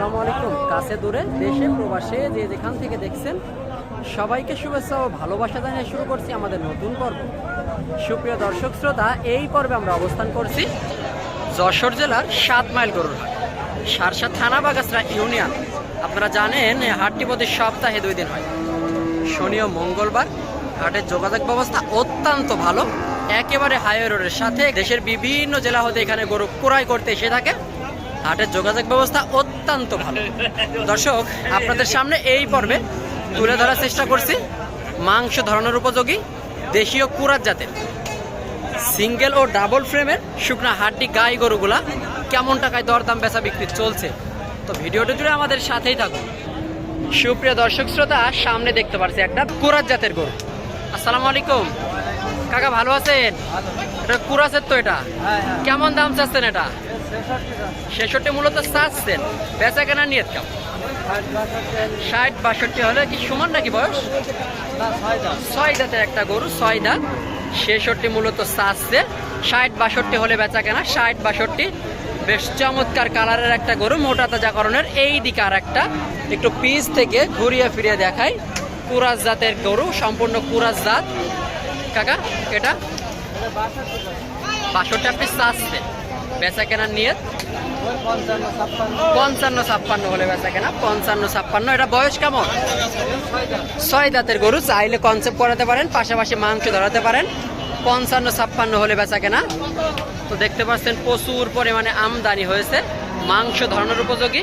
আসসালামু আলাইকুম। কাছে দূরে দেশে, প্রবাসে যে যেখান থেকে দেখছেন, সবাইকে শুভেচ্ছা ও ভালোবাসা জানিয়ে শুরু করছি আমাদের নতুন পর্ব। সুপ্রিয় দর্শক শ্রোতা, এই পর্বে আমরা অবস্থান করছি যশোর জেলার সাত মাইল গরুর হাট, সারসা থানা বাগাসরা ইউনিয়ন। আপনারা জানেন হাটটি প্রতি সপ্তাহে দুই দিন হয়। শনি ও মঙ্গলবার হাটের যোগাযোগ ব্যবস্থা অত্যন্ত ভালো। একেবারে হাইওয়ে রোডের সাথে দেশের বিভিন্ন জেলা হতে এখানে গরু ক্রয় করতে এসে থাকে। হাটের যোগাযোগ ব্যবস্থা অত্যন্ত ভালো। দর্শক, আপনাদের সামনে এই পর্বে তুলে ধরার চেষ্টা করছি। মাংস ধরানোর উপযোগী দেশীয় কুরাত জাতের। সিঙ্গেল ও ডাবল ফ্রেমের শুকনা হাড্ডি গাই গরুগুলা কেমন টাকায় দরদাম বেচা বিক্রি চলছে? তো ভিডিওটা জুড়ে আমাদের সাথেই থাকুন। সুপ্রিয় দর্শক শ্রোতা, সামনে দেখতে পাচ্ছি একটা কুরাত জাতের গরু। আসসালামু আলাইকুম। কাকা, ভালো আছেন? এটা কুরাসের তো এটা। কেমন দাম চাচ্ছেন এটা? ছেষট্টি মূলত চাচ্ছেন বেচা কেনা নিয়ত কেমন? ষাট বাষট্টি হলে কি সমান নাকি বয়স? ছয় দাঁতের একটা গরু, ছয় দাঁত। ছেষট্টি মূলত চাচ্ছে ষাট বাষট্টি হলে বেচা কেনা ষাট বাষট্টি। বেশ চমৎকার কালারের একটা গরু, মোটা তাজাকরণের। এই দিকে আর একটা একটু পিস থেকে ঘুরিয়ে ফিরিয়ে দেখাই। কুরাস জাতের গরু, সম্পূর্ণ কুরাস জাত। কাকা, এটা? বাষট্টি আপনি চাচ্ছেন বেচা কেনার নিয়ে পঞ্চান্ন ছাপ্পান্ন হলে বেচা কেনা পঞ্চান্ন ছাপ্পান্ন। এটা বয়স কেমন? ছয় দাঁতের গরু, চাইলে কনসেপ্ট করাতে পারেন, পাশাপাশি মাংস ধরাতে পারেন। পঞ্চান্ন ছাপ্পান্ন হলে বেচা কেনা তো দেখতে পাচ্ছেন, প্রচুর পরিমাণে আমদানি হয়েছে, মাংস ধরানোর উপযোগী।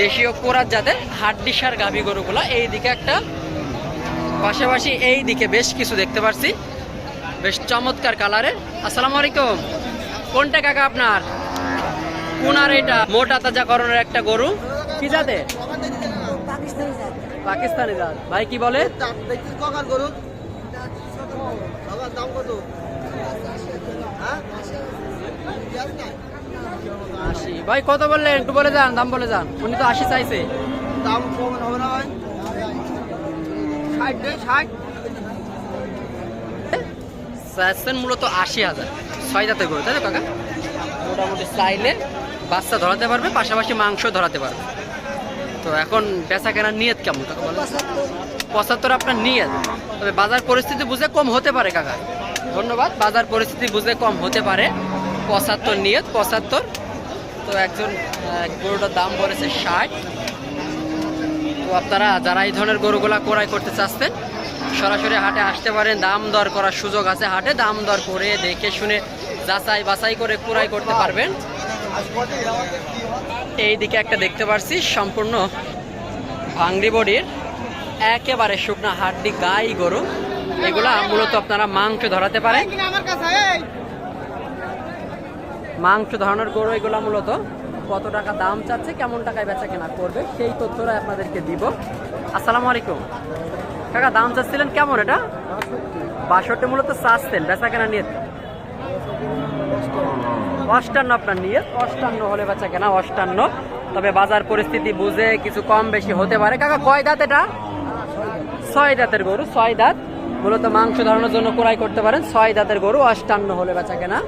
দেশীয় কোরাত জাতের হাড্ডিসার গাভী গরুগুলা। এই দিকে একটা, পাশাপাশি এই দিকে বেশ কিছু দেখতে পাচ্ছি। বেশ চমৎকার কালারের আসসালামু আলাইকুম। কোনটা কাকা আপনার? কোনার এটা, মোটা তাজা করণের একটা গরু। কি জাতে পাকিস্তানি জাত। ভাই, কি বলে? আশি। ভাই, কত বললেন? একটু বলে যান, দাম বলে যান। উনি তো আশি চাইছে। দাম কমন হবে না ভাই ষাট। ষাট মূলত আশি হাজার। ছয় জাতের গরু তাই তো কাকা? মোটামুটি চাইলে বাচ্চা ধরাতে পারবে, পাশাপাশি মাংস ধরাতে পারবে। তো এখন বেচা কেনার নিয়ত কেমন, কাকা বলেন? পঁচাত্তর আপনার নিয়ত। তবে বাজার পরিস্থিতি বুঝে কম হতে পারে, কাকা। ধন্যবাদ, বাজার পরিস্থিতি বুঝে কম হতে পারে। পঁচাত্তর নিয়ত, পঁচাত্তর। তো একজন গরুটার দাম পড়েছে ষাট। তো আপনারা যারা এই ধরনের গরুগুলা ক্রয় করতে চাচ্ছেন, সরাসরি হাটে আসতে পারেন। দাম দর করার সুযোগ আছে হাটে। দাম দর করে দেখে শুনে যাচাই বাছাই করে ক্রয় করতে পারবেন। এই দিকে একটা দেখতে পারছি সম্পূর্ণ ভাংড়ি বডির একেবারে শুকনা হাড্ডি গাই গরু। এগুলা মূলত আপনারা মাংস ধরাতে পারেন। মাংস ধরানোর গরু এগুলা মূলত কত টাকা দাম চাচ্ছে কেমন টাকায় বেচা কেনা করবে সেই তথ্যটা আপনাদেরকে দিব। আসসালামু আলাইকুম। কাকা দাম চাচ্ছিলেন কেমন এটা? বাষট্টি মূলত চাচ্ছেন বেচা কেনা নিয়ে। অষ্টান্ন আপনার নিয়ে। অষ্টান্ন হলে বেচা কেনা, অষ্টান্ন। তবে বাজার পরিস্থিতি বুঝে কিছু কম বেশি হতে পারে। কাকা, কয় দাঁত এটা? ছয় দাঁতের গরু, ছয় দাঁত। মূলত মাংস ধরানোর জন্য ক্রয় করতে পারেন। ছয় দাঁতের গরু, অষ্টান্ন হলে বেচা কেনা।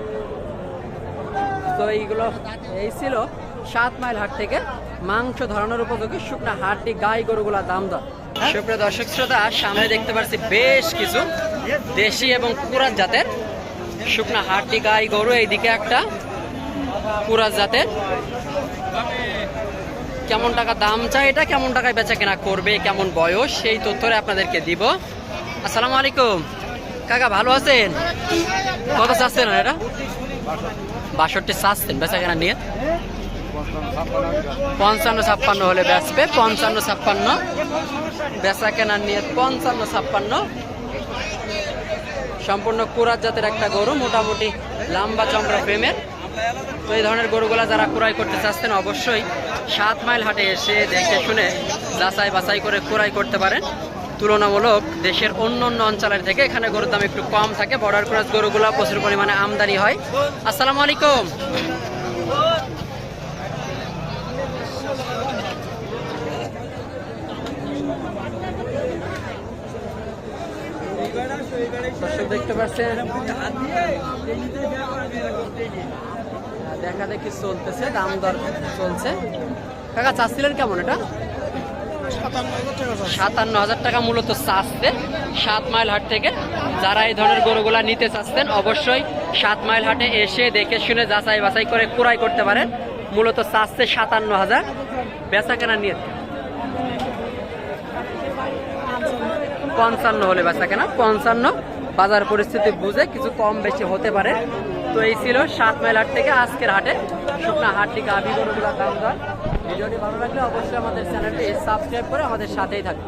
তো এইগুলো, এই ছিল সাত মাইল হাট থেকে মাংস ধরানোর উপযোগী শুকনা হাটটি, গাই গরুগুলা দাম দর। সুপ্রিয় দর্শক, শ্রোতা, সামনে দেখতে পাচ্ছি বেশ কিছু দেশি এবং কুকুরার জাতের শুকনা হাড্ডি গাই গরু এইদিকে একটা। কুরাত জাতের। কেমন টাকা দাম চাই এটা, কেমন টাকায় বেচা কেনা করবে, কেমন বয়স, সেই তথ্যরে আপনাদেরকে দিব। আসসালামু আলাইকুম। কাকা, ভালো আছেন? কত চাচ্ছেন এটা? বাষট্টি চাচ্ছেন বেচা কেনা নিয়ে? পঞ্চান্ন ছাপ্পান্ন হলে বেচবে, পঞ্চান্ন ছাপ্পান্ন। বেচা কেনার নিয়ে পঞ্চান্ন ছাপ্পান্ন। সম্পূর্ণ কুরাত জাতের একটা গরু, মোটামুটি লাম্বা চমড়া ফ্রেমের তো এই ধরনের গরুগুলা যারা ক্রয় করতে চাচ্ছেন, অবশ্যই সাত মাইল হাটে এসে দেখে শুনে যাচাই বাছাই করে ক্রয় করতে পারেন। তুলনামূলক দেশের অন্য অন্য অঞ্চলের থেকে এখানে গরুর দাম একটু কম থাকে। বর্ডার ক্রস গরুগুলা প্রচুর পরিমাণে আমদানি হয়। আসসালামু আলাইকুম। দর্শক দেখতে পাচ্ছেন। দেখা দেখি চলতেছে, দাম দর চলছে। কাকা, চাচ্ছিলেন কেমন এটা? সাতান্ন হাজার টাকা মূলত চাচ্ছে। সাত মাইল হাট থেকে যারা এই ধরনের গরুগুলা নিতে চাচ্ছেন, অবশ্যই সাত মাইল হাটে এসে দেখে শুনে যাচাই বাছাই করে ক্রয় করতে পারেন। মূলত চাচ্ছে সাতান্ন হাজার। বেচা কেনা নিয়ে পঞ্চান্ন হলে বেচা কেনা পঞ্চান্ন। বাজার পরিস্থিতি বুঝে কিছু কম বেশি হতে পারে। তো এই ছিল সাত মেলার হাট থেকে আজকের হাটে। শুকনা হাটটি গাভি গরুগুলা দাম ভিডিওটি ভালো লাগলে অবশ্যই আমাদের চ্যানেলটি সাবস্ক্রাইব করে আমাদের সাথেই থাকবে